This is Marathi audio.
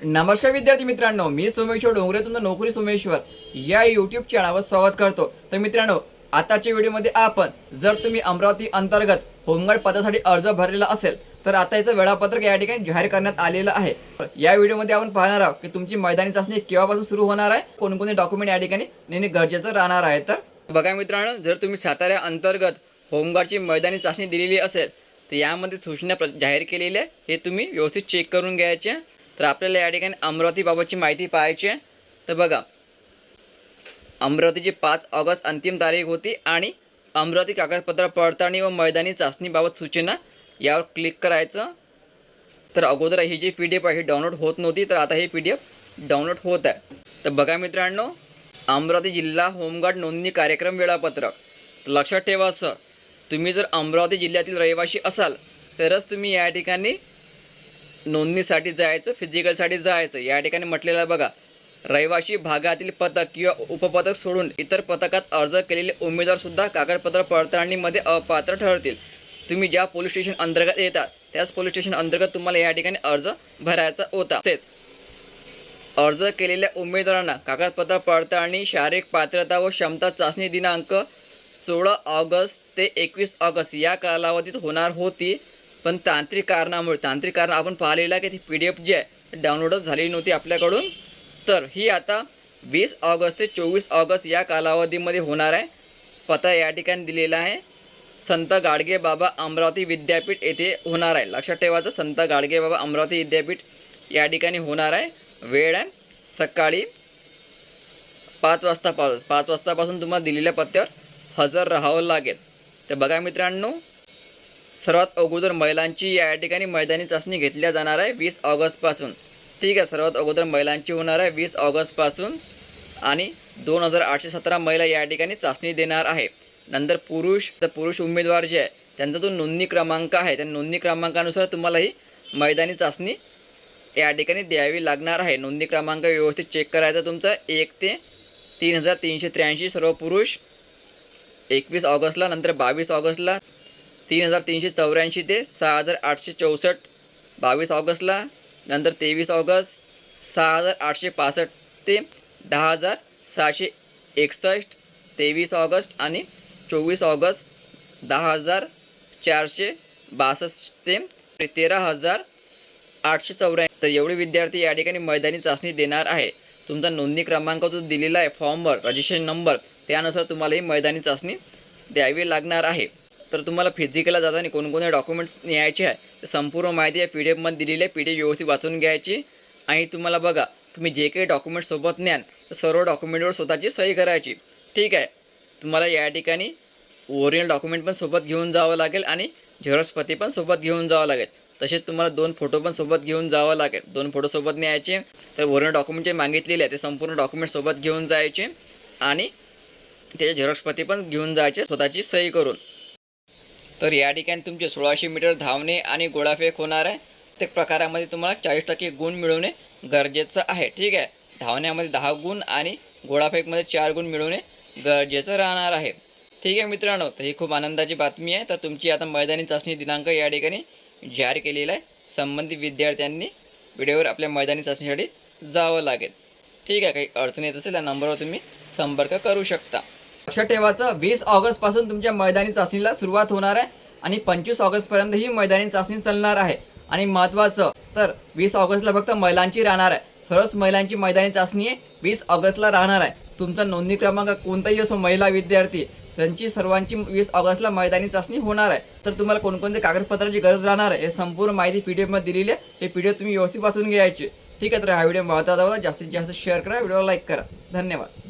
नमस्कार विद्यार्थी मित्रांनो मी सोमेश्वर डोंगरे तुमचं नोकरी सोमेश्वर. या युट्यूब चॅनलवर स्वागत करतो. तर मित्रांनो आताच्या व्हिडिओमध्ये आपण जर तुम्ही अमरावती अंतर्गत होमगार्ड पदासाठी अर्ज भरलेला असेल तर आता याचं वेळापत्रक या ठिकाणी जाहीर करण्यात आलेलं आहे. या व्हिडिओमध्ये आपण पाहणार आहोत की तुमची मैदानी चाचणी केव्हापासून सुरू होणार आहे कोणकोणते डॉक्युमेंट या ठिकाणी नेणे गरजेचं राहणार आहे. तर बघा मित्रांनो जर तुम्ही सातारा अंतर्गत होमगार्डची मैदानी चाचणी दिलेली असेल तर यामध्ये सूचना जाहीर केलेल्या आहे हे तुम्ही व्यवस्थित चेक करून घ्यायचे. तर आपल्याला या ठिकाणी अमरावतीबाबतची माहिती पाहायची आहे. तर बघा अमरावतीची पाच ऑगस्ट अंतिम तारीख होती आणि अमरावती कागदपत्र पडताळणी व मैदानी चाचणीबाबत सूचना यावर क्लिक करायचं. तर अगोदर ही जी पी डी एफ आहे ही डाउनलोड होत नव्हती तर आता ही पी डी एफ डाउनलोड होत आहे. तर बघा मित्रांनो अमरावती जिल्हा होमगार्ड नोंदणी कार्यक्रम वेळापत्रक. तर लक्षात ठेवायचं तुम्ही जर अमरावती जिल्ह्यातील रहिवासी असाल तरच तुम्ही या ठिकाणी नोंदणीसाठी जायचं फिजिकलसाठी जायचं. या ठिकाणी म्हटलेलं बघा रहिवासी भागातील पथक किंवा उपपथक सोडून इतर पथकात अर्ज केलेले उमेदवारसुद्धा कागदपत्र पडताळणीमध्ये अपात्र ठरतील. तुम्ही ज्या पोलीस स्टेशन अंतर्गत येतात त्याच पोलीस स्टेशन अंतर्गत तुम्हाला या ठिकाणी अर्ज भरायचा होता. तसेच अर्ज केलेल्या उमेदवारांना कागदपत्र पडताळणी शारीरिक पात्रता व क्षमता चाचणी दिनांक सोळा ऑगस्ट ते एकवीस ऑगस्ट या कालावधीत होणार होती. पण तांत्रिक कारणामुळे तांत्रिक कारण आपण पाहिलेलं आहे की ती पी डी एफ जी आहे डाउनलोडच झालेली नव्हती आपल्याकडून. तर ही आता वीस ऑगस्ट ते चोवीस ऑगस्ट या कालावधीमध्ये होणार आहे. पत्ता या ठिकाणी दिलेला आहे. संत गाडगे बाबा अमरावती विद्यापीठ येथे होणार आहे. लक्षात ठेवायचं संत गाडगे बाबा अमरावती विद्यापीठ या ठिकाणी होणार आहे. वेळ आहे. सकाळी पाच वाजता पाच पाच वाजतापासून तुम्हाला दिलेल्या पत्त्यावर हजर राहावं लागेल. तर बघा मित्रांनो सर्वात अगोदर महिलांची या ठिकाणी मैदानी चाचणी घेतल्या जाणार आहे वीस ऑगस्टपासून. ठीक आहे सर्वात अगोदर महिलांची होणार आहे वीस ऑगस्टपासून आणि दोन हजार आठशे सतरा महिला या ठिकाणी चाचणी देणार आहे. नंतर पुरुष तर पुरुष उमेदवार जे आहे त्यांचा जो नोंदणी क्रमांक आहे त्या नोंदणी क्रमांकानुसार तुम्हाला ही मैदानी चाचणी या ठिकाणी द्यावी लागणार आहे. नोंदणी क्रमांक व्यवस्थित चेक करायचा तुमचा एक ते तीन हजार तीनशे त्र्याऐंशी सर्व पुरुष एकवीस ऑगस्टला नंतर बावीस ऑगस्टला तीन हजार तीनशे चौऱ्याऐंशी ते सहा हजार आठशे चौसष्ट. बावीस ऑगस्टला नंतर तेवीस ऑगस्ट सहा हजार आठशे पासष्ट ते दहा हजार सहाशे एकसष्ट तेवीस ऑगस्ट आणि चोवीस ऑगस्ट दहा हजार चारशे बासष्ट ते तेरा हजार आठशे चौऱ्याऐंशी. तर एवढे विद्यार्थी या ठिकाणी मैदानी चाचणी देणार आहे. तुमचा नोंदणी क्रमांक जो दिलेला आहे फॉर्मवर रजिस्ट्रेशन नंबर त्यानुसार तुम्हाला ही मैदानी चाचणी द्यावी लागणार आहे. तर तुम्हाला फिजिकलला जाताना कोणकोणते डॉक्युमेंट्स न्यायचे आहे तर संपूर्ण माहिती आहे पी डी एफमध्ये दिलेली आहे. पी डी एफ व्यवस्थित वाचून घ्यायची. आणि तुम्हाला बघा तुम्ही जे काही डॉक्युमेंट सोबत न्याल तर सर्व डॉक्युमेंटवर स्वतःची सही करायची. ठीक आहे? तुम्हाला या ठिकाणी ओरिजिनल डॉक्युमेंट पण सोबत घेऊन जावं लागेल आणि झेरॉक्सपती पण सोबत घेऊन जावं लागेल. तसेच तुम्हाला दोन फोटो पण सोबत घेऊन जावं लागेल. दोन फोटो सोबत न्यायचे. तर ओरिजिनल डॉक्युमेंट जे मागितलेले आहे ते संपूर्ण डॉक्युमेंट सोबत घेऊन जायचे. आणि त्याचे झेरॉक्स पती पण घेऊन जायचे स्वतःची सही करून. तर या ठिकाणी तुमचे सोळाशे मीटर धावणे आणि गोळाफेक होणार आहे. प्रत्येक प्रकारामध्ये तुम्हाला चाळीस टक्के गुण मिळवणे गरजेचं आहे. ठीक आहे? धावण्यामध्ये दहा गुण आणि गोळाफेकमध्ये चार गुण मिळवणे गरजेचं राहणार आहे. ठीक आहे मित्रांनो? तर ही खूप आनंदाची बातमी आहे. तर तुमची आता मैदानी चाचणी दिनांक या ठिकाणी जाहीर केलेला आहे. संबंधित विद्यार्थ्यांनी व्हिडिओवर आपल्या मैदानी चाचणीसाठी जावं लागेल. ठीक आहे? काही अडचण येत असेल त्या नंबरवर तुम्ही संपर्क करू शकता. लक्षात ठेवायचं. वीस ऑगस्टपासून तुमच्या मैदानी चाचणीला सुरुवात होणार आहे आणि पंचवीस ऑगस्ट पर्यंत ही मैदानी चाचणी चालणार आहे. आणि महत्त्वाचं तर वीस ऑगस्टला फक्त महिलांची राहणार आहे. सर्वच महिलांची मैदानी चाचणी आहे वीस ऑगस्टला राहणार आहे. तुमचा नोंदणी क्रमांक कोणताही असो महिला विद्यार्थी त्यांची सर्वांची वीस ऑगस्टला मैदानी चाचणी होणार आहे. तर तुम्हाला कोणकोणत्या कागदपत्राची गरज राहणार आहे हे संपूर्ण माहिती पी डी एफमध्ये दिलेली आहे. हे पी डी एफ तुम्ही व्यवस्थित वाचून घ्यायची. ठीक आहे तर हा व्हिडिओ महत्त्वाचा होता. जास्तीत जास्त शेअर करा व्हिडिओला लाईक करा. धन्यवाद.